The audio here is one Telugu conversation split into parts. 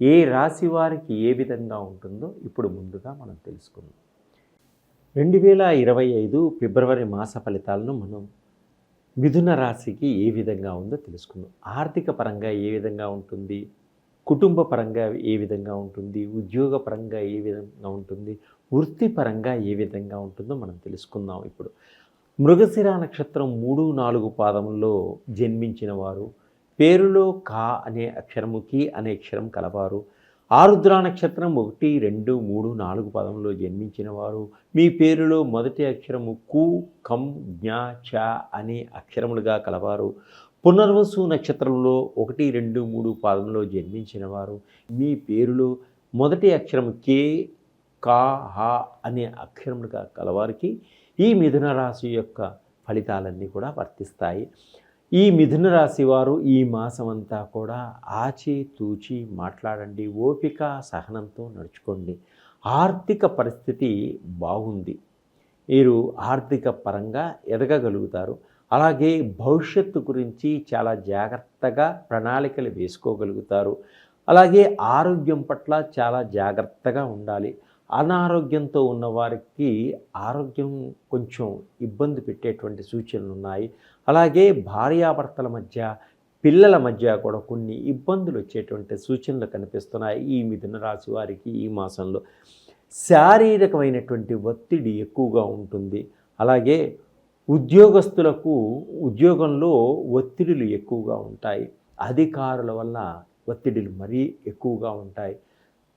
ఏ రాశి వారికి ఏ విధంగా ఉంటుందో ఇప్పుడు ముందుగా మనం తెలుసుకుందాం. రెండు వేల ఇరవై ఐదు ఫిబ్రవరి మాస ఫలితాలను మనం మిథున రాశికి ఏ విధంగా ఉందో తెలుసుకుందాం. ఆర్థిక పరంగా ఏ విధంగా ఉంటుంది? కుటుంబ పరంగా ఏ విధంగా ఉంటుంది? ఉద్యోగ పరంగా ఏ విధంగా ఉంటుంది? వృత్తిపరంగా ఏ విధంగా ఉంటుందో మనం తెలుసుకుందాం ఇప్పుడు. మృగశిర నక్షత్రం మూడు నాలుగు పాదముల్లో జన్మించిన వారు పేరులో కా అనే అక్షరము కి అనే అక్షరం కలవారు. ఆరుద్ర నక్షత్రం ఒకటి రెండు మూడు నాలుగు పదంలో జన్మించిన వారు మీ పేరులో మొదటి అక్షరము కు కం జ్ఞ చ అనే అక్షరములుగా కలవారు. పునర్వసు నక్షత్రంలో ఒకటి రెండు మూడు పాదంలో జన్మించిన వారు మీ పేరులో మొదటి అక్షరం కే కా హ అనే అక్షరములుగా కలవారికి ఈ మిథున రాశి యొక్క ఫలితాలన్నీ కూడా వర్తిస్తాయి. ఈ మిథున రాశి వారు ఈ మాసం అంతా కూడా ఆచి తూచి మాట్లాడండి ఓపిక సహనంతో నడుచుకోండి. ఆర్థిక పరిస్థితి బాగుంది. మీరు ఆర్థిక పరంగా ఎదగగలుగుతారు. అలాగే భవిష్యత్తు గురించి చాలా జాగ్రత్తగా ప్రణాళికలు వేసుకోగలుగుతారు. అలాగే ఆరోగ్యం పట్ల చాలా జాగ్రత్తగా ఉండాలి. అనారోగ్యంతో ఉన్న వారికి ఆరోగ్యం కొంచెం ఇబ్బంది పెట్టేటువంటి సూచనలు ఉన్నాయి అలాగే భార్యాభర్తల మధ్య పిల్లల మధ్య కూడా కొన్ని ఇబ్బందులు వచ్చేటువంటి సూచనలు కనిపిస్తున్నాయి ఈ మిథున రాశి వారికి ఈ మాసంలో. శారీరకమైనటువంటి ఒత్తిడి ఎక్కువగా ఉంటుంది. అలాగే ఉద్యోగస్తులకు ఉద్యోగంలో ఒత్తిడులు ఎక్కువగా ఉంటాయి. అధికారుల వల్ల ఒత్తిడులు మరీ ఎక్కువగా ఉంటాయి.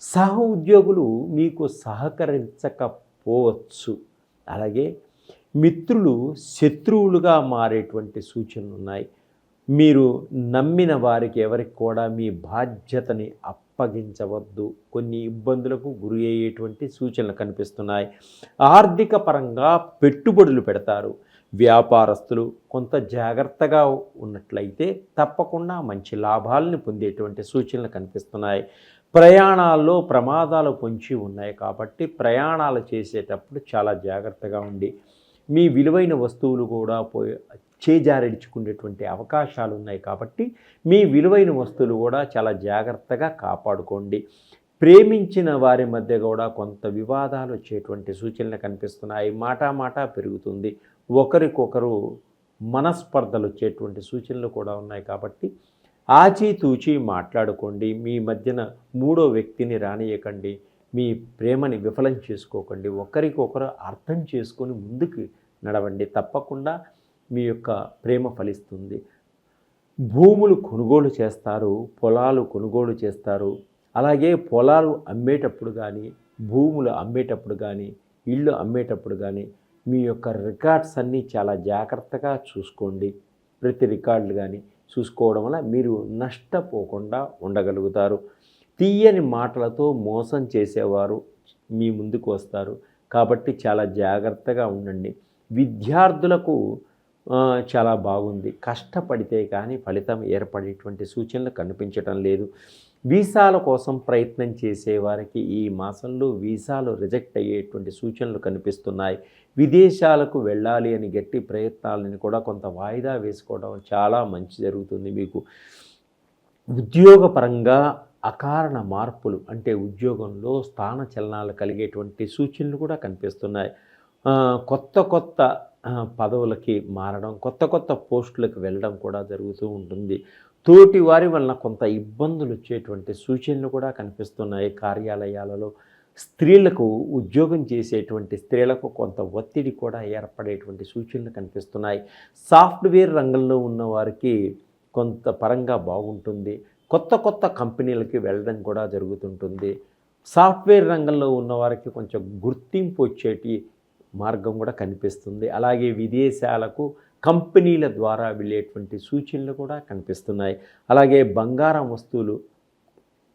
సహ ఉద్యోగులు మీకు సహకరించకపోవచ్చు. అలాగే మిత్రులు శత్రువులుగా మారేటువంటి సూచనలు ఉన్నాయి. మీరు నమ్మిన వారికి ఎవరికి కూడా మీ బాధ్యతని అప్పగించవద్దు. కొన్ని ఇబ్బందులకు గురి అయ్యేటువంటి సూచనలు కనిపిస్తున్నాయి. ఆర్థిక పరంగా పెట్టుబడులు పెడతారు. వ్యాపారస్తులు కొంత జాగ్రత్తగా ఉన్నట్లయితే తప్పకుండా మంచి లాభాలను పొందేటువంటి సూచనలు కనిపిస్తున్నాయి. ప్రయాణాల్లో ప్రమాదాలు పొంచి ఉన్నాయి కాబట్టి ప్రయాణాలు చేసేటప్పుడు చాలా జాగ్రత్తగా ఉండి మీ విలువైన వస్తువులు కూడా పోయి చేజారిడుచుకునేటువంటి అవకాశాలు ఉన్నాయి కాబట్టి మీ విలువైన వస్తువులు కూడా చాలా జాగ్రత్తగా కాపాడుకోండి. ప్రేమించిన వారి మధ్య కూడా కొంత వివాదాలు వచ్చేటువంటి సూచనలు కనిపిస్తున్నాయి. మాట మాట పెరుగుతుంది. ఒకరికొకరు మనస్పర్ధలు వచ్చేటువంటి సూచనలు కూడా ఉన్నాయి కాబట్టి ఆచితూచి మాట్లాడుకోండి. మీ మధ్యన మూడో వ్యక్తిని రానియకండి. మీ ప్రేమని విఫలం చేసుకోకండి. ఒకరికొకరు అర్థం చేసుకొని ముందుకు నడవండి. తప్పకుండా మీ యొక్క ప్రేమ ఫలిస్తుంది. భూములు కొనుగోలు చేస్తారు పొలాలు కొనుగోలు చేస్తారు. అలాగే పొలాలు అమ్మేటప్పుడు కానీ భూములు అమ్మేటప్పుడు కానీ ఇల్లు అమ్మేటప్పుడు కానీ మీ యొక్క రికార్డ్స్ అన్నీ చాలా జాగ్రత్తగా చూసుకోండి. ప్రతి రికార్డులు కానీ చూసుకోవడం వల్ల మీరు నష్టపోకుండా ఉండగలుగుతారు. తీయని మాటలతో మోసం చేసేవారు మీ ముందుకు వస్తారు. కాబట్టి చాలా జాగ్రత్తగా ఉండండి. విద్యార్థులకు చాలా బాగుంది. కష్టపడితే కానీ ఫలితం ఏర్పడేటువంటి సూచనలు కనిపించటం లేదు. వీసాల కోసం ప్రయత్నం చేసేవారికి ఈ మాసంలో వీసాలు రిజెక్ట్ అయ్యేటువంటి సూచనలు కనిపిస్తున్నాయి. విదేశాలకు వెళ్ళాలి అని గట్టి ప్రయత్నాలను కూడా కొంత వాయిదా వేసుకోవడం చాలా మంచి జరుగుతుంది మీకు. ఉద్యోగపరంగా అకారణ మార్పులు అంటే ఉద్యోగంలో స్థాన చలనాలు కలిగేటువంటి సూచనలు కూడా కనిపిస్తున్నాయి. కొత్త కొత్త పదవులకి మారడం కొత్త కొత్త పోస్టులకు వెళ్ళడం కూడా జరుగుతూ ఉంటుంది. తోటి వారి వలన కొంత ఇబ్బందులు వచ్చేటువంటి సూచనలు కూడా కనిపిస్తున్నాయి. కార్యాలయాలలో స్త్రీలకు ఉద్యోగం చేసేటువంటి స్త్రీలకు కొంత ఒత్తిడి కూడా ఏర్పడేటువంటి సూచనలు కనిపిస్తున్నాయి. సాఫ్ట్వేర్ రంగంలో ఉన్న వారికి కొంత పరంగా బాగుంటుంది. కొత్త కొత్త కంపెనీలకి వెళ్ళడం కూడా జరుగుతుంటుంది. సాఫ్ట్వేర్ రంగంలో ఉన్న వారికి కొంచెం గుర్తింపు వచ్చేటి మార్గం కూడా కనిపిస్తుంది. అలాగే విదేశాలకు కంపెనీల ద్వారా వెళ్ళేటువంటి సూచనలు కూడా కనిపిస్తున్నాయి. అలాగే బంగారం వస్తువులు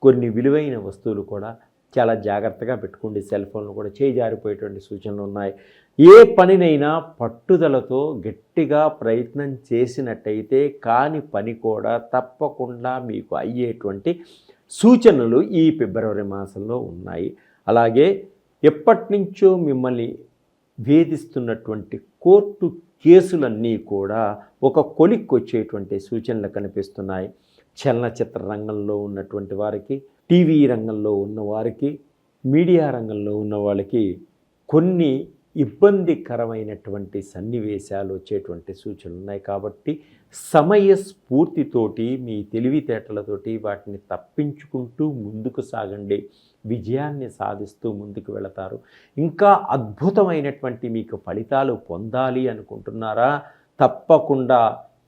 కొన్ని విలువైన వస్తువులు కూడా చాలా జాగ్రత్తగా పెట్టుకోండి. సెల్ ఫోన్లు కూడా చేయి జారిపోయేటువంటి సూచనలు ఉన్నాయి. ఏ పనినైనా పట్టుదలతో గట్టిగా ప్రయత్నం చేసినట్టయితే కాని పని కూడా తప్పకుండా మీకు అయ్యేటువంటి సూచనలు ఈ ఫిబ్రవరి మాసంలో ఉన్నాయి. అలాగే ఎప్పటి నుంచో మిమ్మల్ని వేధిస్తున్నటువంటి కోర్టు కేసులన్నీ కూడా ఒక కొలిక్కి వచ్చేటువంటి సూచనలు కనిపిస్తున్నాయి. చలనచిత్ర రంగంలో ఉన్నటువంటి వారికి టీవీ రంగంలో ఉన్న వారికి మీడియా రంగంలో ఉన్న వాళ్ళకి కొన్ని ఇబ్బందికరమైనటువంటి సన్నివేశాలు వచ్చేటువంటి సూచనలు ఉన్నాయి కాబట్టి సమయ స్ఫూర్తితోటి మీ తెలివితేటలతోటి వాటిని తప్పించుకుంటూ ముందుకు సాగండి. విజయాన్ని సాధిస్తూ ముందుకు వెళతారు. ఇంకా అద్భుతమైనటువంటి మీకు ఫలితాలు పొందాలి అనుకుంటున్నారా? తప్పకుండా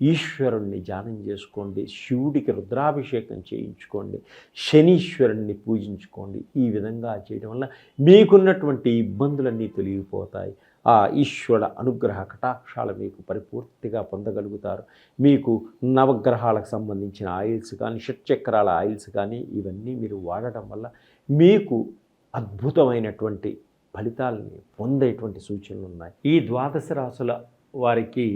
ఈశ్వరుణ్ణి ధ్యానం చేసుకోండి శివుడికి రుద్రాభిషేకం చేయించుకోండి శనీశ్వరుణ్ణి పూజించుకోండి. ఈ విధంగా చేయడం వల్ల మీకున్నటువంటి ఇబ్బందులన్నీ తొలగిపోతాయి. ఆ ఈశ్వర అనుగ్రహ కటాక్షాలు మీకు పరిపూర్తిగా పొందగలుగుతారు. మీకు నవగ్రహాలకు సంబంధించిన ఆయిల్స్ కానీ షట్చక్రాల ఆయిల్స్ కానీ ఇవన్నీ మీరు వాడటం వల్ల మీకు అద్భుతమైనటువంటి ఫలితాలని పొందేటువంటి సూచనలు ఉన్నాయి. ఈ ద్వాదశ రాసుల వారికి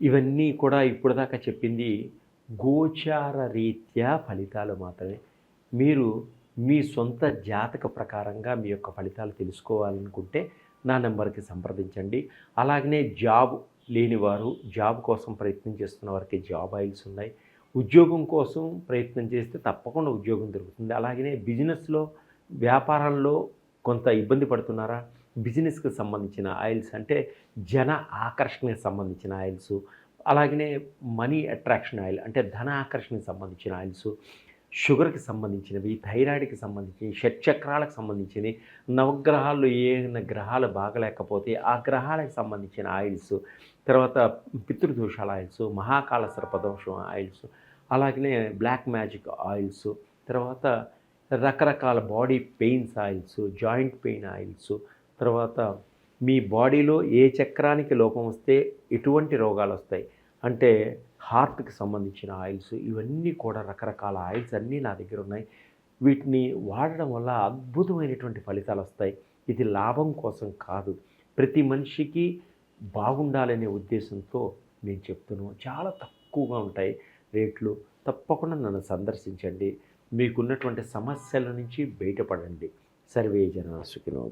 ఇవన్నీ కూడా ఇప్పుడు దాకా చెప్పింది గోచార రీత్యా ఫలితాలు మాత్రమే. మీరు మీ సొంత జాతక ప్రకారంగా మీ యొక్క ఫలితాలు తెలుసుకోవాలనుకుంటే నా నెంబర్కి సంప్రదించండి. అలాగనే జాబ్ లేనివారు జాబ్ కోసం ప్రయత్నం చేస్తున్న వారికి జాబ్ ఆయిల్స్ ఉన్నాయి. ఉద్యోగం కోసం ప్రయత్నం చేస్తే తప్పకుండా ఉద్యోగం దొరుకుతుంది. అలాగనే బిజినెస్లో వ్యాపారాల్లో కొంత ఇబ్బంది పడుతున్నారా? బిజినెస్కి సంబంధించిన ఆయిల్స్ అంటే జన ఆకర్షణకి సంబంధించిన ఆయిల్స్ అలాగనే మనీ అట్రాక్షన్ ఆయిల్ అంటే ధన ఆకర్షణకి సంబంధించిన ఆయిల్స్ షుగర్కి సంబంధించినవి థైరాయిడ్కి సంబంధించినవి షట్చక్రాలకు సంబంధించినవి నవగ్రహాల్లో ఏ గ్రహాలు బాగలేకపోతే ఆ గ్రహాలకు సంబంధించిన ఆయిల్స్ తర్వాత పితృదోషాల ఆయిల్స్ మహాకాల సర్పదోషం ఆయిల్స్ అలాగనే బ్లాక్ మ్యాజిక్ ఆయిల్స్ తర్వాత రకరకాల body pains oils joint pain oils తర్వాత మీ బాడీలో ఏ చక్రానికి లోపం వస్తే ఎటువంటి రోగాలు వస్తాయి? అంటే హార్ట్కి సంబంధించిన ఆయిల్స్ ఇవన్నీ కూడా రకరకాల ఆయిల్స్ అన్నీ నా దగ్గర ఉన్నాయి. వీటిని వాడడం వల్ల అద్భుతమైనటువంటి ఫలితాలు వస్తాయి. ఇది లాభం కోసం కాదు. ప్రతి మనిషికి బాగుండాలనే ఉద్దేశంతో నేను చెప్తున్నాను చాలా తక్కువగా ఉంటాయి రేట్లు. తప్పకుండా నన్ను సందర్శించండి. మీకున్నటువంటి సమస్యల నుంచి బయటపడండి. సర్వే జన సుఖినో